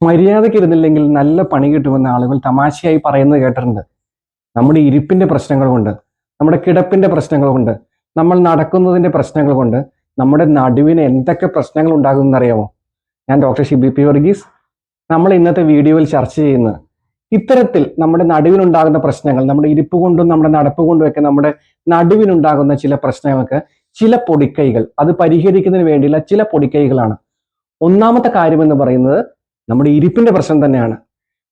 മര്യാദയ്ക്ക് ഇരുന്നില്ലെങ്കിൽ നല്ല പണി കിട്ടുമെന്ന് ആളുകൾ തമാശയായി പറയുന്നത് കേട്ടിട്ടുണ്ട്. നമ്മുടെ ഇരിപ്പിന്റെ പ്രശ്നങ്ങൾ കൊണ്ട് നമ്മുടെ കിടപ്പിന്റെ പ്രശ്നങ്ങൾ കൊണ്ട് നമ്മൾ നടക്കുന്നതിന്റെ പ്രശ്നങ്ങൾ കൊണ്ട് നമ്മുടെ നടുവിന് എന്തൊക്കെ പ്രശ്നങ്ങൾ ഉണ്ടാകുമെന്ന് അറിയാമോ? ഞാൻ ഡോക്ടർ ഷിബി പി വർഗീസ്. നമ്മൾ ഇന്നത്തെ വീഡിയോയിൽ ചർച്ച ചെയ്യുന്നത് ഇത്തരത്തിൽ നമ്മുടെ നടുവിനുണ്ടാകുന്ന പ്രശ്നങ്ങൾ നമ്മുടെ ഇരിപ്പ് കൊണ്ടും നമ്മുടെ നടപ്പ് കൊണ്ടും ഒക്കെ നമ്മുടെ നടുവിനുണ്ടാകുന്ന ചില പ്രശ്നങ്ങൾക്ക് ചില പൊടിക്കൈകൾ അത് പരിഹരിക്കുന്നതിന് വേണ്ടിയുള്ള ചില പൊടിക്കൈകളാണ്. ഒന്നാമത്തെ കാര്യം എന്ന് പറയുന്നത് നമ്മുടെ ഇരിപ്പിന്റെ പ്രശ്നം തന്നെയാണ്.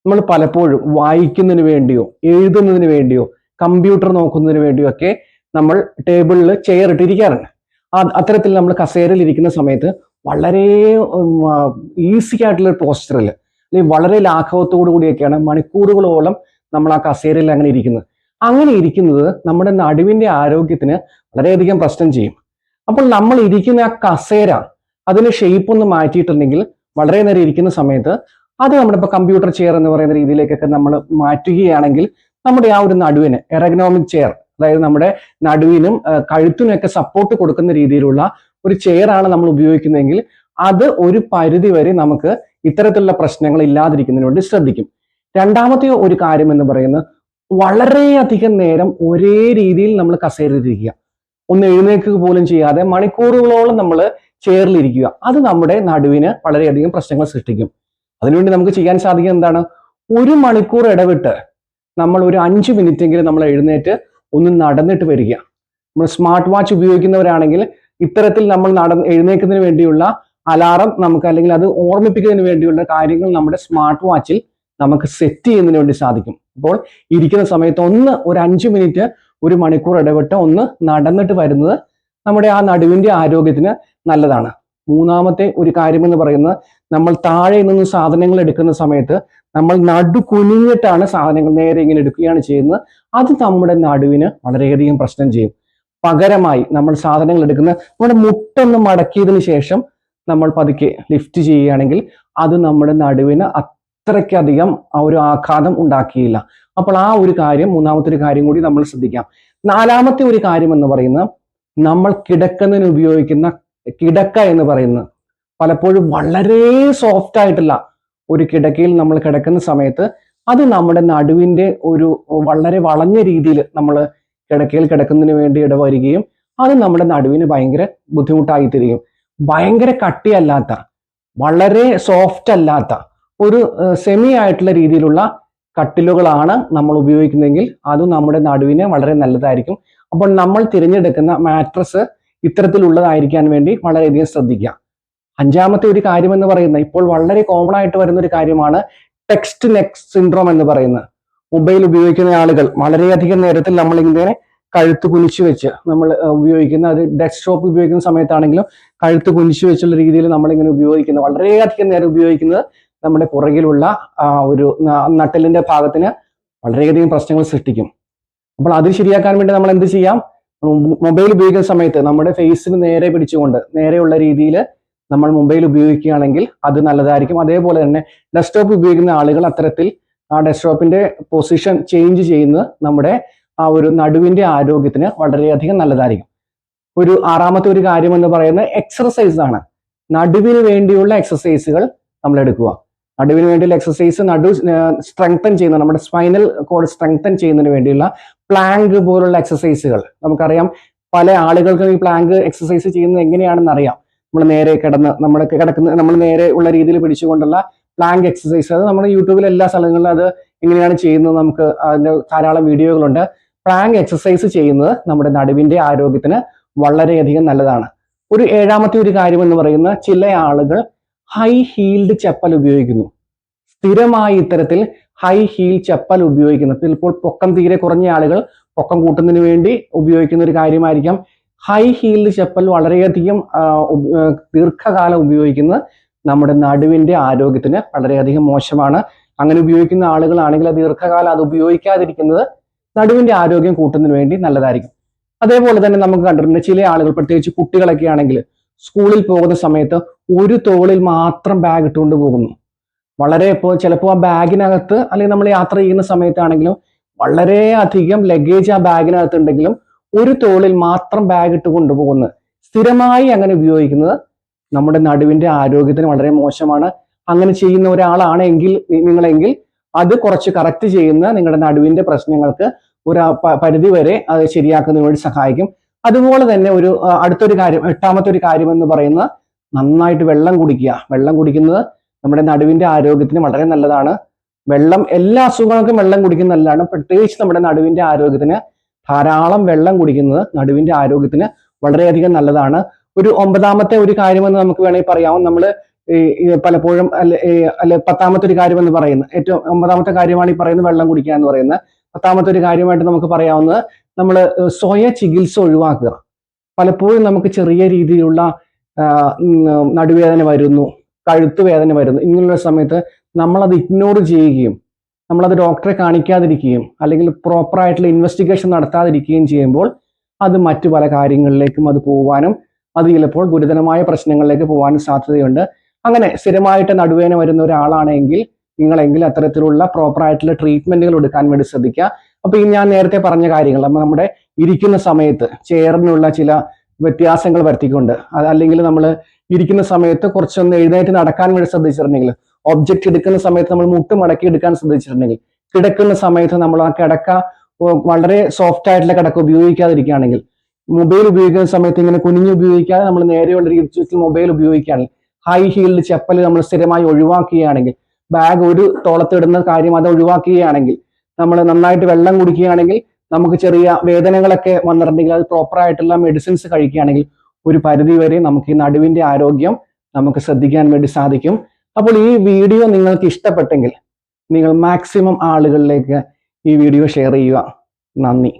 നമ്മൾ പലപ്പോഴും വായിക്കുന്നതിന് വേണ്ടിയോ എഴുതുന്നതിന് വേണ്ടിയോ കമ്പ്യൂട്ടർ നോക്കുന്നതിന് വേണ്ടിയോ ഒക്കെ നമ്മൾ ടേബിളിൽ ചെയർ ഇട്ടിരിക്കാറുണ്ട്. അത്തരത്തിൽ നമ്മൾ കസേരയിൽ ഇരിക്കുന്ന സമയത്ത് വളരെ ഈസി ആയിട്ടുള്ള പോസ്റ്ററിൽ അല്ലെങ്കിൽ വളരെ ലാഘവത്തോടു കൂടിയൊക്കെയാണ് മണിക്കൂറുകളോളം നമ്മൾ ആ കസേരയിൽ അങ്ങനെ ഇരിക്കുന്നത്. അങ്ങനെ ഇരിക്കുന്നത് നമ്മുടെ നടുവിന്റെ ആരോഗ്യത്തിന് വളരെയധികം പ്രശ്നം ചെയ്യും. അപ്പോൾ നമ്മൾ ഇരിക്കുന്ന ആ കസേര അതിന് ഷേപ്പ് ഒന്ന് മാറ്റിയിട്ടുണ്ടെങ്കിൽ വളരെ നേരം ഇരിക്കുന്ന സമയത്ത് അത് നമ്മുടെ ഇപ്പോൾ കമ്പ്യൂട്ടർ ചെയർ എന്ന് പറയുന്ന രീതിയിലേക്കൊക്കെ നമ്മൾ മാറ്റുകയാണെങ്കിൽ നമ്മുടെ ആ ഒരു നടുവിന് എറഗ്നോമിക് ചെയർ അതായത് നമ്മുടെ നടുവിനും കഴുത്തിനൊക്കെ സപ്പോർട്ട് കൊടുക്കുന്ന രീതിയിലുള്ള ഒരു ചെയർ ആണ് നമ്മൾ ഉപയോഗിക്കുന്നതെങ്കിൽ അത് ഒരു പരിധി വരെ നമുക്ക് ഇത്തരത്തിലുള്ള പ്രശ്നങ്ങൾ ഇല്ലാതിരിക്കുന്നതിന് വേണ്ടി ശ്രദ്ധിക്കും. രണ്ടാമത്തെ ഒരു കാര്യം എന്ന് പറയുന്നത് വളരെയധികം നേരം ഒരേ രീതിയിൽ നമ്മൾ കസേരയിലിരിക്കുക. ഒന്ന് എഴുന്നേൽക്കുക പോലും ചെയ്യാതെ മണിക്കൂറുകളോളം നമ്മൾ ചെയറിലിരിക്കുക അത് നമ്മുടെ നടുവിന് വളരെയധികം പ്രശ്നങ്ങൾ സൃഷ്ടിക്കും. അതിനുവേണ്ടി നമുക്ക് ചെയ്യാൻ സാധിക്കുന്നത് എന്താണ്? ഒരു മണിക്കൂർ ഇടവിട്ട് നമ്മൾ ഒരു അഞ്ച് മിനിറ്റെങ്കിലും നമ്മൾ എഴുന്നേറ്റ് ഒന്ന് നടന്നിട്ട് വരിക. നമ്മൾ സ്മാർട്ട് വാച്ച് ഉപയോഗിക്കുന്നവരാണെങ്കിൽ ഇത്തരത്തിൽ നമ്മൾ നട എഴുന്നേൽക്കുന്നതിന് വേണ്ടിയുള്ള അലാറം നമുക്ക് അല്ലെങ്കിൽ അത് ഓർമ്മിപ്പിക്കുന്നതിന് വേണ്ടിയുള്ള കാര്യങ്ങൾ നമ്മുടെ സ്മാർട്ട് വാച്ചിൽ നമുക്ക് സെറ്റ് ചെയ്യുന്നതിന് വേണ്ടി സാധിക്കും. അപ്പോൾ ഇരിക്കുന്ന സമയത്ത് ഒന്ന് ഒരു അഞ്ച് മിനിറ്റ് ഒരു മണിക്കൂർ ഇടവിട്ട് ഒന്ന് നടന്നിട്ട് വരുന്നത് നമ്മുടെ ആ നടുവിന്റെ ആരോഗ്യത്തിന് നല്ലതാണ്. മൂന്നാമത്തെ ഒരു കാര്യം എന്ന് പറയുന്നത് നമ്മൾ താഴെ നിന്ന് സാധനങ്ങൾ എടുക്കുന്ന സമയത്ത് നമ്മൾ നടു കുനിഞ്ഞിട്ടാണ് സാധനങ്ങൾ നേരെ ഇങ്ങനെ എടുക്കുകയാണ് ചെയ്യുന്നത്. അത് നമ്മുടെ നടുവിന് വളരെയധികം പ്രശ്നം ചെയ്യും. പകരമായി നമ്മൾ സാധനങ്ങൾ എടുക്കുന്ന നമ്മുടെ മുട്ടൊന്ന് മടക്കിയതിന് ശേഷം നമ്മൾ പതുക്കെ ലിഫ്റ്റ് ചെയ്യുകയാണെങ്കിൽ അത് നമ്മുടെ നടുവിന് അത്രയ്ക്കധികം ആ ഒരു ആഘാതം ഉണ്ടാക്കിയില്ല. അപ്പോൾ ആ ഒരു കാര്യം മൂന്നാമത്തെ ഒരു കാര്യം കൂടി നമ്മൾ ശ്രദ്ധിക്കാം. നാലാമത്തെ ഒരു കാര്യം എന്ന് പറയുന്നത് നമ്മൾ കിടക്കുന്നതിന് ഉപയോഗിക്കുന്ന കിടക്ക എന്ന് പറയുന്നത് പലപ്പോഴും വളരെ സോഫ്റ്റ് ആയിട്ടുള്ള ഒരു കിടക്കയിൽ നമ്മൾ കിടക്കുന്ന സമയത്ത് അത് നമ്മുടെ നടുവിന്റെ ഒരു വളരെ വളഞ്ഞ രീതിയിൽ നമ്മൾ കിടക്കയിൽ കിടക്കുന്നതിന് വേണ്ടി ഇടവരികയും അത് നമ്മുടെ നടുവിന് ഭയങ്കര ബുദ്ധിമുട്ടായി തീരുകയും. ഭയങ്കര കട്ടിയല്ലാത്ത വളരെ സോഫ്റ്റ് അല്ലാത്ത ഒരു സെമി ആയിട്ടുള്ള രീതിയിലുള്ള കട്ടിലുകളാണ് നമ്മൾ ഉപയോഗിക്കുന്നതെങ്കിൽ അത് നമ്മുടെ നടുവിന് വളരെ നല്ലതായിരിക്കും. അപ്പോൾ നമ്മൾ തിരഞ്ഞെടുക്കുന്ന മാട്രസ് ഇത്തരത്തിലുള്ളതായിരിക്കാൻ വേണ്ടി വളരെയധികം ശ്രദ്ധിക്കുക. അഞ്ചാമത്തെ ഒരു കാര്യം എന്ന് പറയുന്നത് ഇപ്പോൾ വളരെ കോമൺ ആയിട്ട് വരുന്ന ഒരു കാര്യമാണ് ടെക്സ്റ്റ് നെക്സ്റ്റ് സിൻഡ്രോം എന്ന് പറയുന്നത്. മൊബൈൽ ഉപയോഗിക്കുന്ന ആളുകൾ വളരെയധികം നേരത്തിൽ നമ്മൾ ഇങ്ങനെ കഴുത്ത് കുനിച്ചു വെച്ച് നമ്മൾ ഉപയോഗിക്കുന്ന അത് ഡെസ്ക്ടോപ്പ് ഉപയോഗിക്കുന്ന സമയത്താണെങ്കിലും കഴുത്ത് കുനിച്ചു വെച്ചുള്ള രീതിയിൽ നമ്മളിങ്ങനെ ഉപയോഗിക്കുന്നത് വളരെയധികം നേരം ഉപയോഗിക്കുന്നത് നമ്മുടെ പുറകിലുള്ള ഒരു നട്ടലിന്റെ ഭാഗത്തിന് വളരെയധികം പ്രശ്നങ്ങൾ സൃഷ്ടിക്കും. അപ്പോൾ അത് ശരിയാക്കാൻ വേണ്ടി നമ്മൾ എന്ത് ചെയ്യാം? മൊബൈൽ ഉപയോഗിക്കുന്ന സമയത്ത് നമ്മുടെ ഫേസിന് നേരെ പിടിച്ചുകൊണ്ട് നേരെയുള്ള രീതിയിൽ നമ്മൾ മൊബൈൽ ഉപയോഗിക്കുകയാണെങ്കിൽ അത് നല്ലതായിരിക്കും. അതേപോലെ തന്നെ ഡെസ്ക്ടോപ്പ് ഉപയോഗിക്കുന്ന ആളുകൾ അത്തരത്തിൽ ആ ഡെസ്ക്ടോപ്പിന്റെ പൊസിഷൻ ചേഞ്ച് ചെയ്യുന്നത് നമ്മുടെ ആ ഒരു നടുവിന്റെ ആരോഗ്യത്തിന് വളരെയധികം നല്ലതായിരിക്കും. ഒരു ആറാമത്തെ ഒരു കാര്യം എന്ന് പറയുന്നത് എക്സർസൈസ് ആണ്. നടുവിന് വേണ്ടിയുള്ള എക്സസൈസുകൾ നമ്മൾ എടുക്കുക. നടുവിന് വേണ്ടിയുള്ള എക്സസൈസ് നടു സ്ട്രെങ്തൻ ചെയ്യുന്ന നമ്മുടെ സ്പൈനൽ കോഡ് സ്ട്രെങ്തൻ ചെയ്യുന്നതിന് വേണ്ടിയുള്ള പ്ലാങ്ക് പോലുള്ള എക്സസൈസുകൾ നമുക്കറിയാം പല ആളുകൾക്കും ഈ പ്ലാങ്ക് എക്സസൈസ് ചെയ്യുന്നത് എങ്ങനെയാണെന്ന് അറിയാം. നമ്മൾ നേരെ കിടന്ന് നമ്മൾ കിടക്കുന്ന നമ്മൾ നേരെ ഉള്ള രീതിയിൽ പിടിച്ചുകൊണ്ടുള്ള പ്ലാങ്ക് എക്സസൈസ് അത് നമ്മുടെ യൂട്യൂബിൽ എല്ലാ സ്ഥലങ്ങളിലും അത് എങ്ങനെയാണ് ചെയ്യുന്നത് നമുക്ക് അതിന്റെ ധാരാളം വീഡിയോകളുണ്ട്. പ്ലാങ്ക് എക്സസൈസ് ചെയ്യുന്നത് നമ്മുടെ നടുവിന്റെ ആരോഗ്യത്തിന് വളരെയധികം നല്ലതാണ്. ഒരു ഏഴാമത്തെ ഒരു കാര്യം എന്ന് പറയുന്ന ചില ആളുകൾ ഹൈ ഹീൽഡ് ചപ്പൽ ഉപയോഗിക്കുന്നു. സ്ഥിരമായി ഇത്തരത്തിൽ ഹൈ ഹീൽ ചപ്പൽ ഉപയോഗിക്കുന്നത് ചിലപ്പോൾ പൊക്കം തീരെ കുറഞ്ഞ ആളുകൾ പൊക്കം കൂട്ടുന്നതിന് വേണ്ടി ഉപയോഗിക്കുന്ന ഒരു കാര്യമായിരിക്കാം. ഹൈ ഹീൽഡ് ചപ്പൽ വളരെയധികം ദീർഘകാലം ഉപയോഗിക്കുന്നത് നമ്മുടെ നടുവിന്റെ ആരോഗ്യത്തിന് വളരെയധികം മോശമാണ്. അങ്ങനെ ഉപയോഗിക്കുന്ന ആളുകളാണെങ്കിൽ ദീർഘകാലം അത് ഉപയോഗിക്കാതിരിക്കുന്നത് നടുവിന്റെ ആരോഗ്യം കൂട്ടുന്നതിന് വേണ്ടി നല്ലതായിരിക്കും. അതേപോലെ തന്നെ നമുക്ക് കണ്ടിട്ടുണ്ട് ചില ആളുകൾ പ്രത്യേകിച്ച് കുട്ടികളൊക്കെ ആണെങ്കിൽ സ്കൂളിൽ പോകുന്ന സമയത്ത് ഒരു തോളിൽ മാത്രം ബാഗ് ഇട്ടുകൊണ്ട് പോകുന്നു. വളരെ ഇപ്പോൾ ചിലപ്പോൾ ആ ബാഗിനകത്ത് അല്ലെങ്കിൽ നമ്മൾ യാത്ര ചെയ്യുന്ന സമയത്താണെങ്കിലും വളരെ അധികം ലഗേജ് ആ ബാഗിനകത്ത് ഉണ്ടെങ്കിലും ഒരു തോളിൽ മാത്രം ബാഗ് ഇട്ട് കൊണ്ടുപോകുന്നത് സ്ഥിരമായി അങ്ങനെ ഉപയോഗിക്കുന്നത് നമ്മുടെ നടുവിന്റെ ആരോഗ്യത്തിന് വളരെ മോശമാണ്. അങ്ങനെ ചെയ്യുന്ന ഒരാളാണെങ്കിൽ എങ്കിൽ നിങ്ങളെങ്കിൽ അത് കുറച്ച് കറക്റ്റ് ചെയ്യുന്ന നിങ്ങളുടെ നടുവിന്റെ പ്രശ്നങ്ങൾക്ക് ഒരു പരിധി വരെ അത് ശരിയാക്കുന്നതിന് വേണ്ടി സഹായിക്കും. അതുപോലെ തന്നെ ഒരു അടുത്തൊരു കാര്യം എട്ടാമത്തെ ഒരു കാര്യം എന്ന് പറയുന്നത് നന്നായിട്ട് വെള്ളം കുടിക്കുക. വെള്ളം കുടിക്കുന്നത് നമ്മുടെ നടുവിന്റെ ആരോഗ്യത്തിന് വളരെ നല്ലതാണ്. വെള്ളം എല്ലാ അസുഖങ്ങൾക്കും വെള്ളം കുടിക്കുന്നത് നല്ലതാണ്. പ്രത്യേകിച്ച് നമ്മുടെ നടുവിന്റെ ആരോഗ്യത്തിന് ധാരാളം വെള്ളം കുടിക്കുന്നത് നടുവിന്റെ ആരോഗ്യത്തിന് വളരെയധികം നല്ലതാണ്. ഒരു ഒമ്പതാമത്തെ ഒരു കാര്യമെന്ന് നമുക്ക് വേണമെങ്കിൽ പറയാം. നമ്മൾ പലപ്പോഴും അല്ലെ അല്ല പത്താമത്തെ ഒരു കാര്യമെന്ന് പറയുന്നത്. ഏറ്റവും ഒമ്പതാമത്തെ കാര്യമാണ് ഈ പറയുന്നത് വെള്ളം കുടിക്കുക എന്ന് പറയുന്നത്. പത്താമത്തെ ഒരു കാര്യമായിട്ട് നമുക്ക് പറയാവുന്നത് നമ്മൾ സ്വയ ചികിത്സ ഒഴിവാക്കുക. പലപ്പോഴും നമുക്ക് ചെറിയ രീതിയിലുള്ള നടുവേദന വരുന്നു കഴുത്ത് വേദന വരുന്നു. ഇങ്ങനെയുള്ള സമയത്ത് നമ്മളത് ഇഗ്നോർ ചെയ്യുകയും നമ്മളത് ഡോക്ടറെ കാണിക്കാതിരിക്കുകയും അല്ലെങ്കിൽ പ്രോപ്പറായിട്ടുള്ള ഇൻവെസ്റ്റിഗേഷൻ നടത്താതിരിക്കുകയും ചെയ്യുമ്പോൾ അത് മറ്റു പല കാര്യങ്ങളിലേക്കും അത് പോകാനും അത് ചിലപ്പോൾ ഗുരുതരമായ പ്രശ്നങ്ങളിലേക്ക് പോകാനും സാധ്യതയുണ്ട്. അങ്ങനെ സ്ഥിരമായിട്ട് നടുവേദന വരുന്ന ഒരാളാണെങ്കിൽ നിങ്ങളെങ്കിൽ അത്തരത്തിലുള്ള പ്രോപ്പറായിട്ടുള്ള ട്രീറ്റ്മെന്റുകൾ എടുക്കാൻ വേണ്ടി ശ്രദ്ധിക്കുക. അപ്പൊ ഈ ഞാൻ നേരത്തെ പറഞ്ഞ കാര്യങ്ങൾ നമ്മുടെ ഇരിക്കുന്ന സമയത്ത് ചെയറിനുള്ള ചില വ്യത്യാസങ്ങൾ വരുത്തിക്കൊണ്ട് അല്ലെങ്കിൽ നമ്മൾ ഇരിക്കുന്ന സമയത്ത് കുറച്ചൊന്ന് എഴുന്നേറ്റ് നടക്കാൻ വേണ്ടി ശ്രദ്ധിച്ചിട്ടുണ്ടെങ്കിൽ ഒബ്ജക്റ്റ് എടുക്കുന്ന സമയത്ത് നമ്മൾ മുട്ട് മടക്കി എടുക്കാൻ ശ്രദ്ധിച്ചിട്ടുണ്ടെങ്കിൽ കിടക്കുന്ന സമയത്ത് നമ്മൾ ആ കിടക്ക വളരെ സോഫ്റ്റ് ആയിട്ടുള്ള കിടക്ക ഉപയോഗിക്കാതിരിക്കുകയാണെങ്കിൽ മൊബൈൽ ഉപയോഗിക്കുന്ന സമയത്ത് ഇങ്ങനെ കുനിഞ്ഞ് ഉപയോഗിക്കാതെ നമ്മൾ നേരെയുള്ള രീതിയിൽ മൊബൈൽ ഉപയോഗിക്കുകയാണെങ്കിൽ ഹൈ ഹീൽഡ് ചെപ്പൽ നമ്മൾ സ്ഥിരമായി ഒഴിവാക്കുകയാണെങ്കിൽ ബാഗ് ഒരു തോളത്തിടുന്ന കാര്യം അത് ഒഴിവാക്കുകയാണെങ്കിൽ നമ്മൾ നന്നായിട്ട് വെള്ളം കുടിക്കുകയാണെങ്കിൽ നമുക്ക് ചെറിയ വേദനകളൊക്കെ വന്നിട്ടുണ്ടെങ്കിൽ അത് പ്രോപ്പർ ആയിട്ടുള്ള മെഡിസിൻസ് കഴിക്കുകയാണെങ്കിൽ ഒരു പരിധി വരെ നമുക്ക് ഈ നടുവിന്റെ ആരോഗ്യം നമുക്ക് ശ്രദ്ധിക്കാൻ വേണ്ടി സാധിക്കും. അപ്പോൾ ഈ വീഡിയോ നിങ്ങൾക്ക് ഇഷ്ടപ്പെട്ടെങ്കിൽ നിങ്ങൾ മാക്സിമം ആളുകളിലേക്ക് ഈ വീഡിയോ ഷെയർ ചെയ്യുക. നന്ദി.